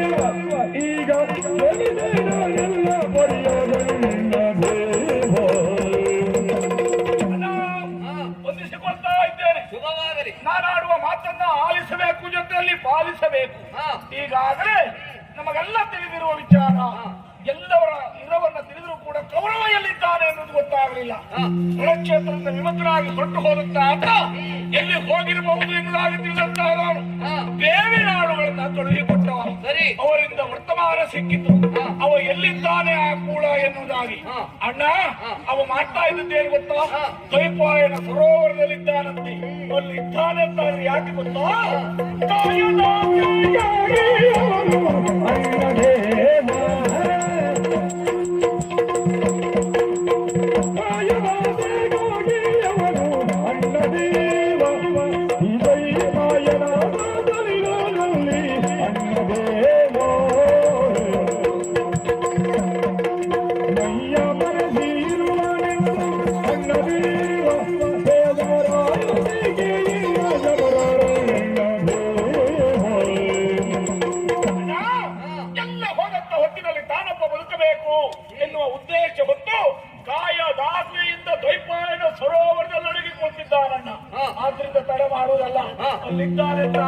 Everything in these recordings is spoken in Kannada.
ಈಗ ಎಲ್ಲ ಪಡೆಯೋದರಿಂದ ವಂದಿಸಿಕೊಳ್ತಾ ಇದ್ದೇನೆ ಶುಭವಾಗಲಿ ನಾನಾಡುವ ಮಾತನ್ನ ಆಲಿಸಬೇಕು ಜೊತೆಯಲ್ಲಿ ಪಾಲಿಸಬೇಕು. ಈಗಾಗಲೇ ನಮಗೆಲ್ಲ ತಿಳಿದಿರುವ ವಿಚಾರ ಎಲ್ಲವರ ಇರವನ್ನ ತಿಳಿದರೂ ಕೂಡ ಕೌರವ ಅನ್ನೋದು ಗೊತ್ತಾಗ್ಲಿಲ್ಲ. ಗೊತ್ತಾಗಲಿಲ್ಲ ಕ್ಷೇತ್ರದಿಂದ ವಿಮುಖರಾಗಿ ಹೊರಟು ಹೋದಂತಾತ ಎಲ್ಲಿ ಹೋಗಿರಬಹುದು ಎನ್ನುವುದಾಗಿ ತಿಳಿದಂತಹ ನಾನು ಬೇರೆ ನಾಡುಗಳನ್ನ ತೊಡಗಿಕೊಟ್ಟವ ಅವರಿಂದ ವರ್ತಮಾನ ಸಿಕ್ಕಿತು. ಅವ ಎಲ್ಲಿದ್ದಾನೆ ಆ ಕೂಡ ಎನ್ನುವುದಾಗಿ. ಅಣ್ಣ ಅವ ಮಾಡ್ತಾ ಇದ್ದದ್ದೇನು ಗೊತ್ತಾ. ದ್ವೈಪಾಯನ ಸರೋವರದಲ್ಲಿದ್ದಾನಂತೆ. ಅಲ್ಲಿ ಇದ್ದಾನೆ ಅಂತ ಯಾಕೆ ಗೊತ್ತಾ?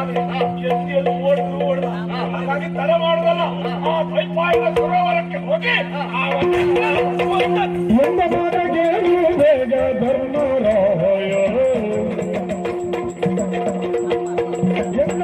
ಎಲ್ಲಿ ಓಡಿದ್ರು ಓಡ್ದ ಹಾಗಾಗಿ ತಡ ಮಾಡುವುದಲ್ಲ ಆ ದ್ವೈಪಾಯನ ಸರೋವರಕ್ಕೆ ಹೋಗಿ ಎಂದ ಮಾತೆಗೆ ಬೇಗ ಧರ್ಮರಾಯ ಎಂದ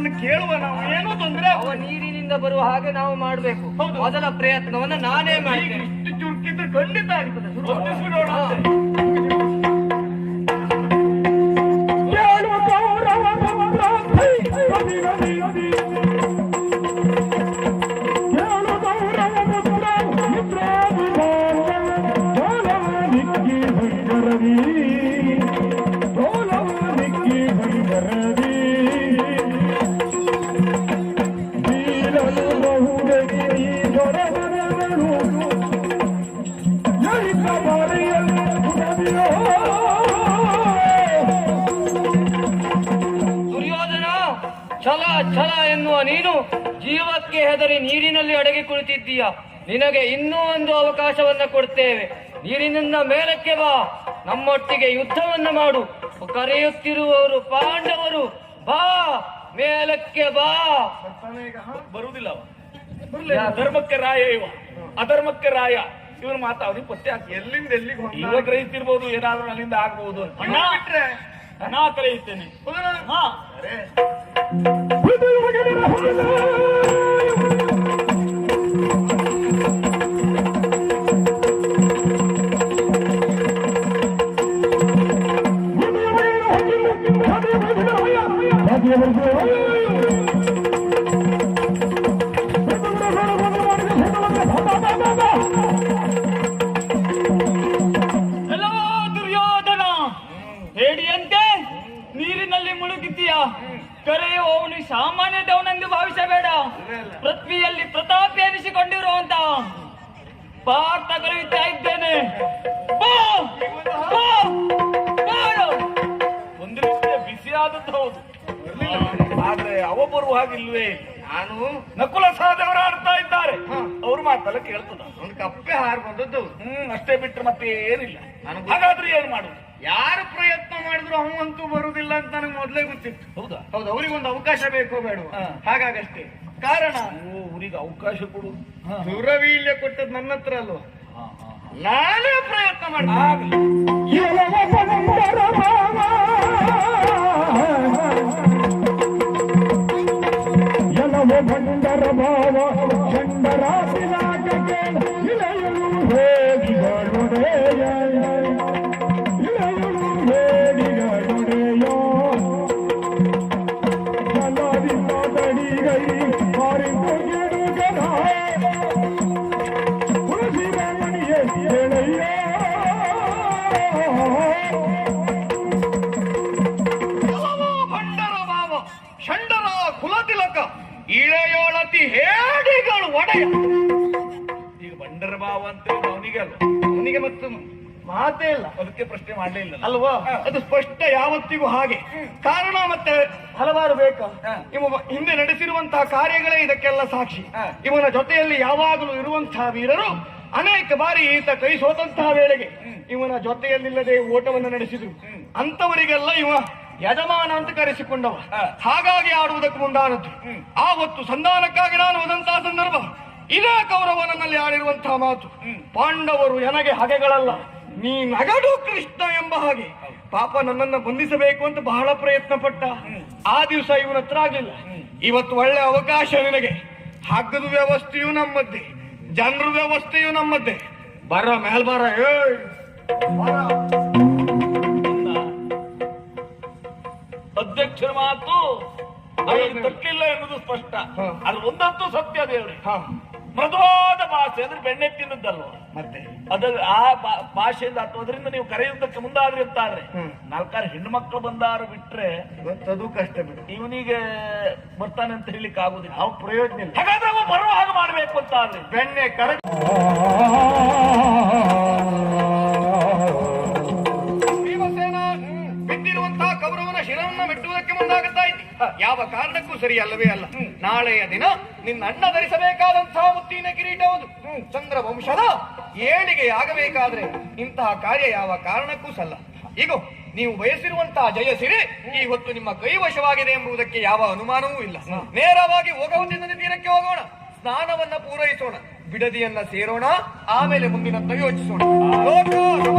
ಮಾತನ್ನು ಕೇಳುವ ನಾವು ಏನೋ ತೊಂದರೆ ಅವ ನೀರಿನಿಂದ ಬರುವ ಹಾಗೆ ನಾವು ಮಾಡಬೇಕು. ಮೊದಲ ಪ್ರಯತ್ನವನ್ನ ನಾನೇ ಮಾಡಿ ಇಷ್ಟು ಚುರುಕಿದ್ರೆ ಖಂಡಿತ ಆಗ್ತದೆ ಛಲ ಛಲ ಎನ್ನುವ ನೀನು ಜೀವಕ್ಕೆ ಹೆದರಿ ನೀರಿನಲ್ಲಿ ಅಡಗಿ ಕುಳಿತಿದ್ದೀಯ. ನಿನಗೆ ಇನ್ನೂ ಒಂದು ಅವಕಾಶವನ್ನ ಕೊಡ್ತೇವೆ. ನೀರಿನಿಂದ ಮೇಲಕ್ಕೆ ಬಾ. ನಮ್ಮೊಟ್ಟಿಗೆ ಯುದ್ಧವನ್ನ ಮಾಡು. ಕರೆಯುತ್ತಿರುವವರು, ಪಾಂಡವರು, ಬಾ. ಮೇಲಕ್ಕೆ ಬಾ? ಬರುವುದಿಲ್ಲ ಧರ್ಮಕ್ಕೆ ರಾಯ ಇವ. ಅಧರ್ಮಕ್ಕೆ ರಾಯ. ಇವನ್ ಮಾತಾ ಅವನಿಗೆ ಪತ್ತೆ ಹಾಕಿ ಎಲ್ಲಿಂದ ಎಲ್ಲಿಗೆ ಇವಾಗ ಗ್ರಹಿಸಿರ್ಬೋದು ಏನಾದ್ರೂ ಅಲ್ಲಿಂದ ಆಗ್ಬಹುದು ಅಣ್ಣ. ಬಿಟ್ರೆ? ನಾ ಕರೆಯುತ್ತೇನೆ ಕರೆಯುವವನು ಸಾಮಾನ್ಯದವನೆಂದು ಭಾವಿಸಬೇಡ. ಪೃಥ್ವಿಯಲ್ಲಿ ಪ್ರತಾಪಿ ಎನಿಸಿಕೊಂಡಿರುವಂತ ಪಾರ್ಥ ಕಲಿಯುತ್ತಾ ಇದ್ದೇನೆ! ಒಂದು ರೀತಿಯ ಬಿಸಿಯಾದದ್ದು ಹೌದು. ಆದ್ರೆ ಅವ ಬರುವ ಹಾಗಿಲ್ವೇ? ನಾನು ನಕುಲ ಸಹದೇವರ ಆಡ್ತಾ ಇದ್ದಾರೆ. ಅವ್ರು ಮಾತಲ್ಲ ಕೇಳ್ತದ. ಒಂದು ಕಪ್ಪೆ ಹಾರ್ಕೊಂಡದ್ದು. ಬಂದದ್ದು ಹ್ಮ್ ಅಷ್ಟೇ ಬಿಟ್ಟರೆ ಮತ್ತೆ ಏನಿಲ್ಲ ನನಗೂ- ಹಾಗಾದ್ರೆ ಏನ್ ಮಾಡುದು? ಯಾರು ಪ್ರಯತ್ನ ಮಾಡಿದ್ರು ಅವಂತೂ ಬರುವುದಿಲ್ಲ ಅಂತ ನನಗೆ ಮೊದಲೇ ಗೊತ್ತಿತ್ತು. ಹೌದಾ? ಹೌದು ಅವರಿಗೊಂದು ಅವಕಾಶ ಬೇಕೋ ಬೇಡ. ಹಾಗಾಗಷ್ಟೇ. ಕಾರಣ? ಓ ಊರಿಗೆ ಅವಕಾಶ ಕೊಡು. ದುರವೀಲ್ಯ ಕೊಟ್ಟದ್ ಕೊಟ್ಟದ್ದು ನನ್ನ ಹತ್ರ ಅಲ್ವಾ? ಹಾ, ಪ್ರಯತ್ನ ಹಾ. ನಾನೇ ಪ್ರಯತ್ನ ಮಾಡ್ತೀನಿ. ಈಗ ಬಂಡರ ಭಾವ ಅಂತ ಅವನಿಗೆ ಅಲ್ಲ. ಅವನಿಗೆ ಮತ್ತು ಮಾತೇ ಇಲ್ಲ. ಅದಕ್ಕೆ ಪ್ರಶ್ನೆ ಮಾಡಲೇ ಇಲ್ಲ ಅಲ್ವಾ? ಅದು ಸ್ಪಷ್ಟ ಯಾವತ್ತಿಗೂ ಹಾಗೆ. ಕಾರಣ ಮತ್ತೆ ಹಲವಾರು ಬೇಕಾ. ಇವ ಹಿಂದೆ ನಡೆಸಿರುವಂತಹ ಕಾರ್ಯಗಳೇ ಇದಕ್ಕೆಲ್ಲ ಸಾಕ್ಷಿ. ಇವನ ಜೊತೆಯಲ್ಲಿ ಯಾವಾಗಲೂ ಇರುವಂತಹ ವೀರರು ಅನೇಕ ಬಾರಿ ಈತ ಕೈ ಸೋತಂತಹ ವೇಳೆಗೆ ಇವನ ಜೊತೆಯಲ್ಲಿಲ್ಲದೆ ಓಟವನ್ನು ನಡೆಸಿದ್ರು. ಅಂತವರಿಗೆಲ್ಲ ಇವ ಯಜಮಾನ ಅಂತ ಕರೆಸಿಕೊಂಡವ. ಹಾಗಾಗಿ ಆಡುವುದಕ್ಕೆ ಮುಂದಾದದ್ದು. ಆವತ್ತು ಸಂಧಾನಕ್ಕಾಗಿ ನಾನು ಹೋದಂತಹ ಸಂದರ್ಭ. ಇದೇ ಕೌರವನಲ್ಲಿ ಆಡಿರುವಂತಹ ಮಾತು. ಪಾಂಡವರು ನನಗೆ ಹಗೆಗಳಲ್ಲ. ನೀ ನಗಡು ಕೃಷ್ಣ ಎಂಬ ಹಾಗೆ. ಪಾಪ ನನ್ನನ್ನ ಬಂಧಿಸಬೇಕು ಅಂತ ಬಹಳ ಪ್ರಯತ್ನ ಪಟ್ಟ ಆ ದಿವಸ ಇವನ ಹತ್ರ ಆಗ್ಲಿಲ್ಲ ಇವತ್ತು ಒಳ್ಳೆ ಅವಕಾಶ ನಿನಗೆ. ಹಗ್ಗದ ವ್ಯವಸ್ಥೆಯು ನಮ್ಮದ್ದೇ. ಜನರ ವ್ಯವಸ್ಥೆಯು ನಮ್ಮದ್ದೇ. ಬರ ಮೇಲ್ ಬರ ತಪ್ಪಿಲ್ಲ ಎನ್ನುವುದು ಸ್ಪಷ್ಟ. ಅದು ಅದ್ರ ಒಂದಂತೂ ಸತ್ಯ ದೇವ್ರಿ ಮೃದೋದ ಮೃದುವಾದ ಭಾಷೆ ಅಂದ್ರೆ ಬೆಣ್ಣೆ ತಿನ್ನದ್ದಲ್ವ ಮತ್ತೆ? ಅದ ಆ ಭಾಷೆಯಿಂದ ಹತ್ತೋದ್ರಿಂದ ನೀವು ಕರೆಯುವುದಕ್ಕೆ ಮುಂದಾದ್ರಿ ಇರ್ತಾರೆ ಹ್ಮ್. ನಾಲ್ಕಾರು ಹೆಣ್ಣು ಮಕ್ಕಳು ಬಂದಾರು ಬಿಟ್ರೆ ಅದು ಕಷ್ಟ ಬಿಡು. ಇವನಿಗೆ ಬರ್ತಾನೆ ಅಂತ ಹೇಳಿಕ್ ಆಗುದಿಲ್ಲ ಅವ್ ಪ್ರಯೋಜನ ಇಲ್ಲ. ಹಾಗಾದ್ರೆ ಬರುವ ಹಾಗೆ ಮಾಡ್ಬೇಕು ಅಂತ ಬೆಣ್ಣೆ ಕರೆಕ್ಟ್ ಶಿರವನ್ನ ಮೆಟ್ಟುವುದಕ್ಕೆ ಮುಂದಾಗುತ್ತಾ ಇದ್ದಿ ಯಾವ ಕಾರಣಕ್ಕೂ ಸರಿ ಅಲ್ಲವೇ ಅಲ್ಲ. ನಾಳೆಯ ದಿನ ನಿನ್ನ ಅಣ್ಣ ಧರಿಸಬೇಕಾದಂತಹ ಮುತ್ತಿನ ಕಿರೀಟ ಹೌದು. ಚಂದ್ರ ವಂಶದ ಏಳಿಗೆ ಆಗಬೇಕಾದ್ರೆ ಇಂತಹ ಕಾರ್ಯ ಯಾವ ಕಾರಣಕ್ಕೂ ಸಲ್ಲ. ಈಗ ನೀವು ಬಯಸಿರುವಂತಹ ಜಯಸಿರಿ ಈ ಹೊತ್ತು ನಿಮ್ಮ ಕೈವಶವಾಗಿದೆ ಎಂಬುದಕ್ಕೆ ಯಾವ ಅನುಮಾನವೂ ಇಲ್ಲ. ನೇರವಾಗಿ ಹೋಗುವುದಿಂದ ತೀರಕ್ಕೆ ಹೋಗೋಣ. ಸ್ನಾನವನ್ನ ಪೂರೈಸೋಣ. ಬಿಡದಿಯನ್ನ ಸೇರೋಣ. ಆಮೇಲೆ ಮುಂದಿನಂತ ಯೋಚಿಸೋಣ.